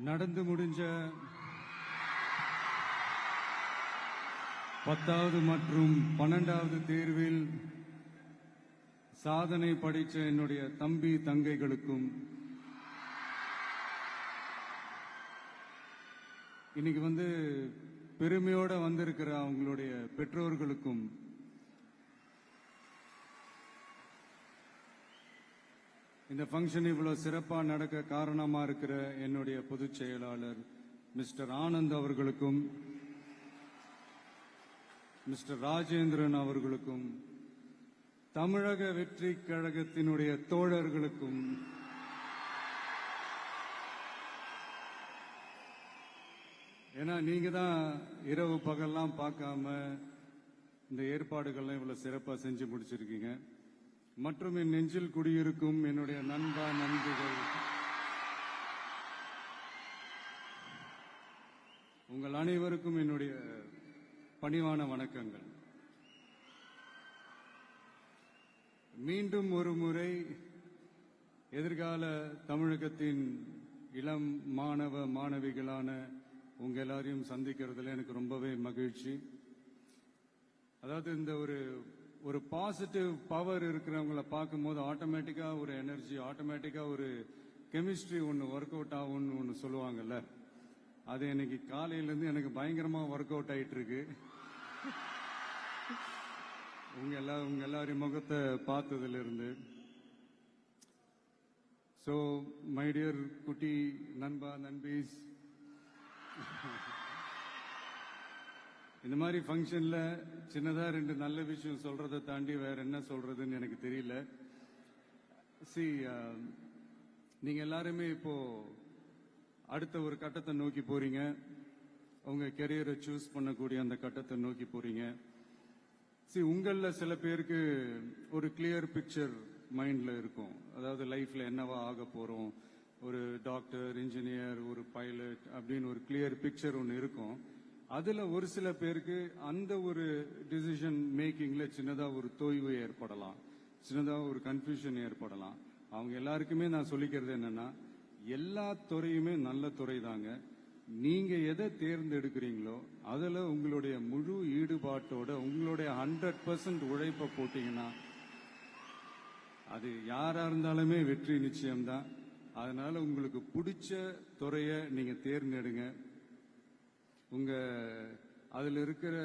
நடந்து முடிஞ்ச பத்தாவது மற்றும் பன்னெண்டாவது தேர்வில் சாதனை படித்த என்னுடைய தம்பி தங்கைகளுக்கும் இன்னைக்கு வந்து பெருமையோட வந்திருக்கிற அவங்களுடைய பெற்றோர்களுக்கும் இந்த ஃபங்க்ஷன் இவ்வளவு சிறப்பாக நடக்க காரணமா இருக்கிற என்னுடைய பொதுச் செயலாளர் மிஸ்டர் ஆனந்த் அவர்களுக்கும் மிஸ்டர் ராஜேந்திரன் அவர்களுக்கும் தமிழக வெற்றி கழகத்தினுடைய தோழர்களுக்கும் ஏன்னா நீங்க தான் இரவு பகல்லாம் பார்க்காம இந்த ஏற்பாடுகள்லாம் இவ்வளவு சிறப்பா செஞ்சு முடிச்சிருக்கீங்க. மற்றும் என் நெஞ்சில் குடியிருக்கும் என்னுடைய நண்பா நண்புகள் உங்கள் அனைவருக்கும் என்னுடைய பணிவான வணக்கங்கள். மீண்டும் ஒரு முறை எதிர்கால தமிழகத்தின் இளம் மாணவ மாணவிகளான உங்க எல்லாரையும் சந்திக்கிறதுல எனக்கு ரொம்பவே மகிழ்ச்சி. அதாவது இந்த ஒரு ஒரு பாசிட்டிவ் பவர் இருக்கிறவங்கள பார்க்கும்போது ஆட்டோமேட்டிக்கா ஒரு எனர்ஜி ஆட்டோமேட்டிக்கா ஒரு கெமிஸ்ட்ரி ஒன்று ஒர்க் அவுட் ஆகும்னு ஒன்று சொல்லுவாங்கல்ல. அது இன்னைக்கு காலையிலேருந்து எனக்கு பயங்கரமா ஒர்க் அவுட் ஆயிட்டு இருக்கு உங்க எல்லா உங்க எல்லாரையும் முகத்தை பார்த்ததுல இருந்து ஸோ மை டியர் குட்டி நண்பா நண்பீஸ். இந்த மாதிரி ஃபங்க்ஷன்ல சின்னதா ரெண்டு நல்ல விஷயம் சொல்றதை தாண்டி வேற என்ன சொல்றதுன்னு எனக்கு தெரியல. சி um, நீங்க எல்லாருமே இப்போ அடுத்த ஒரு கட்டத்தை நோக்கி போறீங்க. உங்க கெரியரை சூஸ் பண்ணக்கூடிய அந்த கட்டத்தை நோக்கி போறீங்க. சி உங்களில் சில பேருக்கு ஒரு கிளியர் பிக்சர் மைண்ட்ல இருக்கும். அதாவது லைஃப்ல என்னவா ஆக போறோம்? ஒரு டாக்டர் இன்ஜினியர் ஒரு பைலட் அப்படின்னு ஒரு கிளியர் பிக்சர் ஒன்று இருக்கும். அதுல ஒரு சில பேருக்கு அந்த ஒரு டிசிஷன் மேக்கிங்ல சின்னதா ஒரு தொய்வு ஏற்படலாம். சின்னதா ஒரு கன்ஃபியூஷன் ஏற்படலாம். அவங்க எல்லாருக்குமே நான் சொல்லிக்கிறது என்னன்னா எல்லா துறையுமே நல்ல துறை தாங்க நீங்க எதை தேர்ந்தெடுக்கிறீங்களோ அதுல உங்களுடைய முழு ஈடுபாட்டோட உங்களுடைய ஹண்ட்ரட் பர்சன்ட் உழைப்பை போட்டீங்கன்னா அது யாரா இருந்தாலுமே வெற்றி நிச்சயம்தான். அதனால உங்களுக்கு பிடிச்ச துறைய நீங்க தேர்ந்தெடுங்க. உங்க அதுல இருக்கிற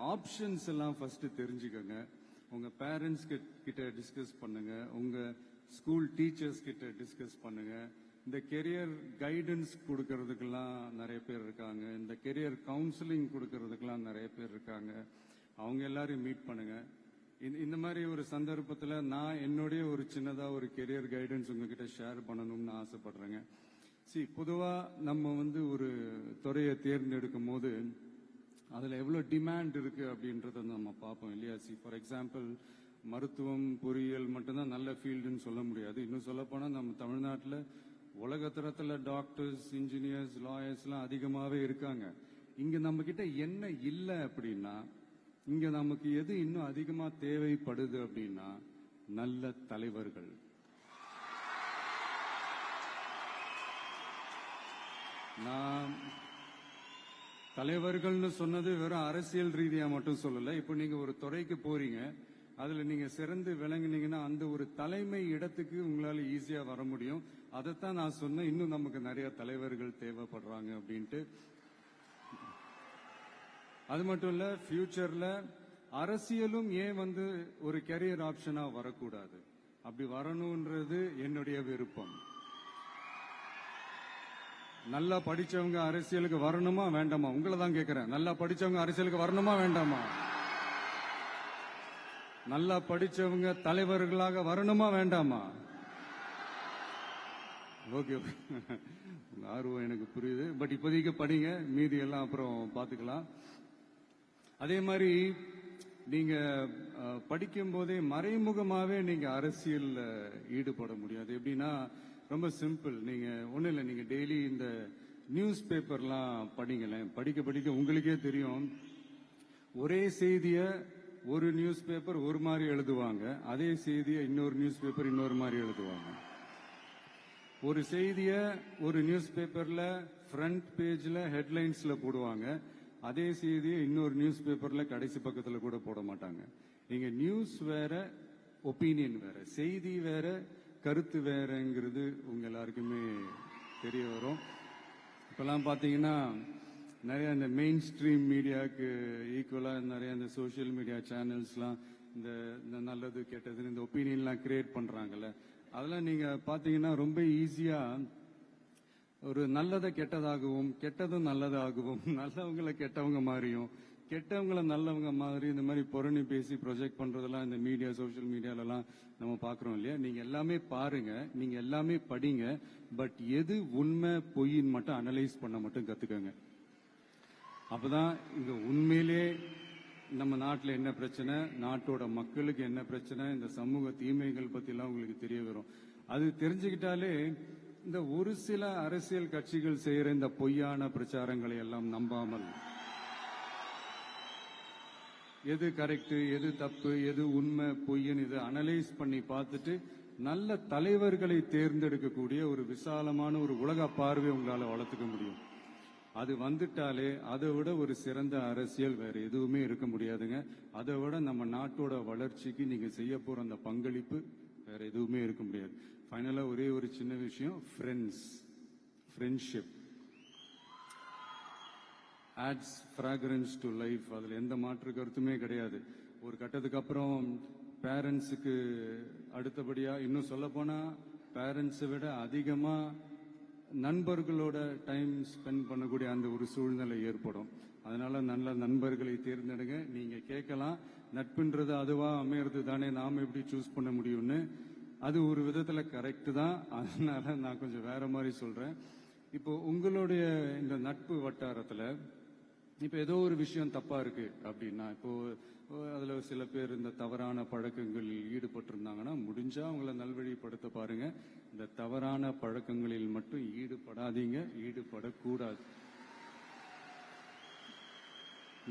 ஆப்ஷன்ஸ் எல்லாம் ஃபர்ஸ்ட் தெரிஞ்சுக்கோங்க. உங்க பேரண்ட்ஸ் கிட்ட டிஸ்கஸ் பண்ணுங்க. உங்க ஸ்கூல் டீச்சர்ஸ் கிட்ட டிஸ்கஸ் பண்ணுங்க. இந்த கெரியர் கைடன்ஸ் கொடுக்கறதுக்கெல்லாம் நிறைய பேர் இருக்காங்க. இந்த கெரியர் கவுன்சிலிங் கொடுக்கறதுக்கெல்லாம் நிறைய பேர் இருக்காங்க. அவங்க எல்லாரையும் மீட் பண்ணுங்க. இந்த- இந்த மாதிரி ஒரு சந்தர்ப்பத்தில் நான் என்னுடைய ஒரு சின்னதாக ஒரு கெரியர் கைடன்ஸ் உங்ககிட்ட ஷேர் பண்ணணும்னு ஆசைப்படுறேங்க. சி பொதுவா நம்ம வந்து ஒரு துறையை தேர்ந்தெடுக்கும் போது அதுல எவ்வளவு டிமாண்ட் இருக்கு அப்படின்றத நம்ம பார்ப்போம் இல்லையா? சி ஃபார் எக்ஸாம்பிள் மருத்துவம் பொறியியல் மட்டும்தான் நல்ல ஃபீல்டுன்னு சொல்ல முடியாது. இன்னும் சொல்ல போனா நம்ம தமிழ்நாட்டில் உலகத்தரத்தில் டாக்டர்ஸ் இன்ஜினியர்ஸ் லாயர்ஸ் எல்லாம் அதிகமாவே இருக்காங்க. இங்க நம்ம கிட்ட என்ன இல்லை அப்படின்னா இங்க நமக்கு எது இன்னும் அதிகமா தேவைப்படுது அப்படின்னா நல்ல தலைவர்கள். நான் தலைவர்கள்னு சொன்னது வெறும் அரசியல் ரீதியா மட்டும் சொல்லல. இப்போ நீங்க ஒரு துறைக்கு போறீங்க. அதுல நீங்க சிறந்து விளங்குனீங்கன்னா அந்த ஒரு தலைமை இடத்துக்கு உங்களால ஈஸியா வர முடியும். அதைத்தான் நான் சொன்னேன். இன்னும் நமக்கு நிறைய தலைவர்கள் தேவைப்படுறாங்க அப்படின்ட்டு. அது மட்டும் இல்ல ஃபியூச்சர்ல அரசியலும் ஏன் வந்து ஒரு கெரியர் ஆப்ஷனா வரக்கூடாது? அப்படி வரணும்ன்றது என்னுடைய விருப்பம். நல்லா படிச்சவங்க அரசியலுக்கு வரணுமா வேண்டாமா? உங்களை தான் கேட்கிறேன் நல்லா படிச்சவங்க அரசியலுக்கு வரணுமா வேண்டாமா? நல்லா படிச்சவங்க தலைவர்களாக வரணுமா வேண்டாமா? ஓகே ஆர்வம் எனக்கு புரியுது. பட் இப்போதைக்கு படிங்க. மீதி எல்லாம் அப்புறம் பார்த்துக்கலாம். அதே மாதிரி நீங்க படிக்கும் போதே மறைமுகமாவே நீங்க அரசியல் ஈடுபட முடியாது. எப்படின்னா ரொம்ப சிம்பிள் நீங்க ஒன்றும் இல்லை நீங்க டெய்லி இந்த நியூஸ் பேப்பர்லாம் படிங்களேன். படிக்க படிக்க உங்களுக்கே தெரியும். ஒரே செய்திய ஒரு நியூஸ் பேப்பர் ஒரு மாதிரி எழுதுவாங்க. அதே செய்தியை இன்னொரு நியூஸ் பேப்பர் இன்னொரு மாதிரி எழுதுவாங்க. ஒரு செய்திய ஒரு நியூஸ் பேப்பர்ல ஃப்ரண்ட் பேஜ்ல ஹெட்லைன்ஸ்ல போடுவாங்க. அதே செய்தியை இன்னொரு நியூஸ் பேப்பர்ல கடைசி பக்கத்துல கூட போட மாட்டாங்க. நீங்க நியூஸ் வேற ஒப்பீனியன் வேற செய்தி வேற கருத்து வேறங்கிறது உங்க எல்லாருக்குமே தெரிய வரும். இப்பெல்லாம் பார்த்தீங்கன்னா நிறைய இந்த மெயின் ஸ்ட்ரீம் மீடியாவுக்கு ஈக்குவலா நிறைய இந்த சோஷியல் மீடியா சேனல்ஸ்லாம் இந்த இந்த நல்லது கெட்டதுன்னு இந்த ஒப்பீனியன்லாம் கிரியேட் பண்றாங்கல்ல. அதெல்லாம் நீங்க பாத்தீங்கன்னா ரொம்ப ஈஸியா ஒரு நல்லதை கெட்டதாகவும் கெட்டதும் நல்லதாகவும் நல்லவங்களை கெட்டவங்க மாதிரியும் கெட்டவங்கள நல்லவங்க மாதிரி இந்த மாதிரி புரணி பேசி ப்ரொஜெக்ட் பண்றதெல்லாம் இந்த மீடியா சோஷியல் மீடியாலலாம் நம்ம பாக்குறோம் இல்லையா? நீங்க எல்லாமே பாருங்க. நீங்க எல்லாமே படிங்க. பட் எது உண்மை பொய்ன்னு மட்டும் அனலைஸ் பண்ண மட்டும் கத்துக்கங்க. அப்பதான் இங்க உண்மையிலே நம்ம நாட்டுல என்ன பிரச்சனை? நாட்டோட மக்களுக்கு என்ன பிரச்சனை? இந்த சமூக தீமைகள் பத்தி எல்லாம் உங்களுக்கு தெரிய வரும். அது தெரிஞ்சுக்கிட்டாலே இந்த ஒரு சில அரசியல் கட்சிகள் செய்யற இந்த பொய்யான பிரச்சாரங்களை எல்லாம் நம்பாமல் எது கரெக்ட் எது தப்பு எது உண்மை பொய்ன்னு இதை அனலைஸ் பண்ணி பார்த்துட்டு நல்ல தலைவர்களை தேர்ந்தெடுக்கக்கூடிய ஒரு விசாலமான ஒரு உலக பார்வை உங்களால் வளர்த்துக்க முடியும். அது வந்துட்டாலே அதை விட ஒரு சிறந்த அரசியல் வேற எதுவுமே இருக்க முடியாதுங்க. அதை விட நம்ம நாட்டோட வளர்ச்சிக்கு நீங்க செய்ய போற அந்த பங்களிப்பு வேற எதுவுமே இருக்க முடியாது. ஃபைனலா ஒரே ஒரு சின்ன விஷயம் friends friendship adds fragrance to life அதில் எந்த மாற்று கருத்துமே கிடையாது. ஒரு கட்டத்துக்கு அப்புறம் பேரண்ட்ஸுக்கு அடுத்தபடியாக இன்னும் சொல்லப்போனால் பேரண்ட்ஸை விட அதிகமாக நண்பர்களோட டைம் ஸ்பெண்ட் பண்ணக்கூடிய அந்த ஒரு சூழ்நிலை ஏற்படும். அதனால நல்ல நண்பர்களை தேர்ந்தெடுங்க. நீங்க கேட்கலாம். நட்புன்றது அதுவா அமையறது தானே நாம எப்படி சூஸ் பண்ண முடியும்னு. அது ஒரு விதத்துல கரெக்ட் தான். அதனால நான் கொஞ்சம் வேற மாதிரி சொல்றேன். இப்போ உங்களுடைய இந்த நட்பு வட்டாரத்துல இப்போ ஏதோ ஒரு விஷயம் தப்பா இருக்கு அப்படின்னா இப்போ அதுல சில பேர் இந்த தவறான பழக்கங்களில் ஈடுபட்டிருந்தாங்கன்னா முடிஞ்சா அவங்கள நல்வழிப்படுத்த பாருங்க. இந்த தவறான பழக்கங்களில் மட்டும் ஈடுபடாதீங்க ஈடுபடக்கூடாது.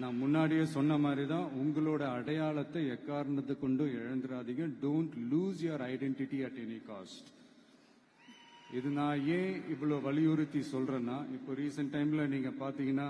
நான் முன்னாடியே சொன்ன மாதிரி தான் உங்களோட அடையாளத்தை எக்காரணத்தை கொண்டும் இழந்துடாதீங்க. Don't lose your identity at any cost இது நான் ஏன் இவ்வளவு வலியுறுத்தி சொல்றேன்னா இப்போ ரீசெண்ட் டைம்ல நீங்க பாத்தீங்கன்னா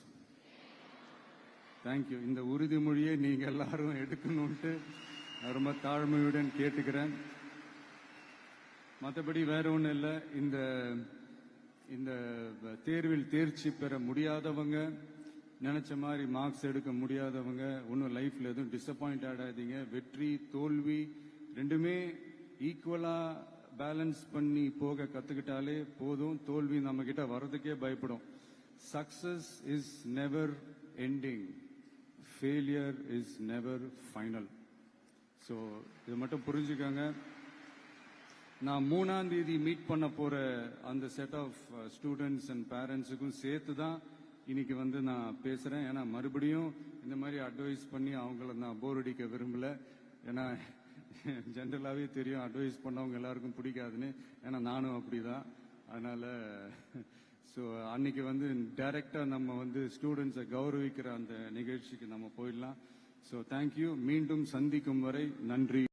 thank you இந்த உறுதிமொழியை நீங்க எல்லாரும் எடுக்கணும்ட்டு ரொம்ப தாழ்மையுடன் கேட்டுக்கிறேன். மற்றபடி வேற ஒன்றும் இல்லை. இந்த இந்த தேர்வில் தேர்ச்சி பெற முடியாதவங்க நினைச்ச மாதிரி மார்க்ஸ் எடுக்க முடியாதவங்க ஒன்றும் லைஃப்ல எதுவும் டிசப்பாயிண்ட் ஆடாதீங்க வெற்றி தோல்வி ரெண்டுமே ஈக்குவலா பேலன்ஸ் பண்ணி போக கத்துக்கிட்டாலே போதும். தோல்வி நம்ம கிட்ட வர்றதுக்கே பயப்படும். Success is never ending failure is never final so இது மட்டும் புரிஞ்சுக்கோங்க. நான் மூணாம் தேதி மீட் பண்ண போற அந்த செட் ஆஃப் ஸ்டூடெண்ட்ஸ் அண்ட் பேரண்ட்ஸுக்கும் சேர்த்து தான் இன்னைக்கு வந்து நான் பேசுறேன். ஏன்னா மறுபடியும் இந்த மாதிரி அட்வைஸ் பண்ணி அவங்கள நான் போர் அடிக்க விரும்பல. ஏன்னா ஜென்ரலாகவே தெரியும் அட்வைஸ் பண்ணவங்க எல்லாருக்கும் பிடிக்காதுன்னு. ஏன்னா நானும் அப்படிதான். அதனால ஸோ uh, அன்னைக்கு வந்து டைரக்டா நம்ம வந்து ஸ்டூடெண்ட்ஸை கௌரவிக்கிற அந்த நிகழ்ச்சிக்கு நம்ம போயிடலாம். ஸோ தேங்க்யூ மீண்டும் சந்திக்கும் வரை நன்றி.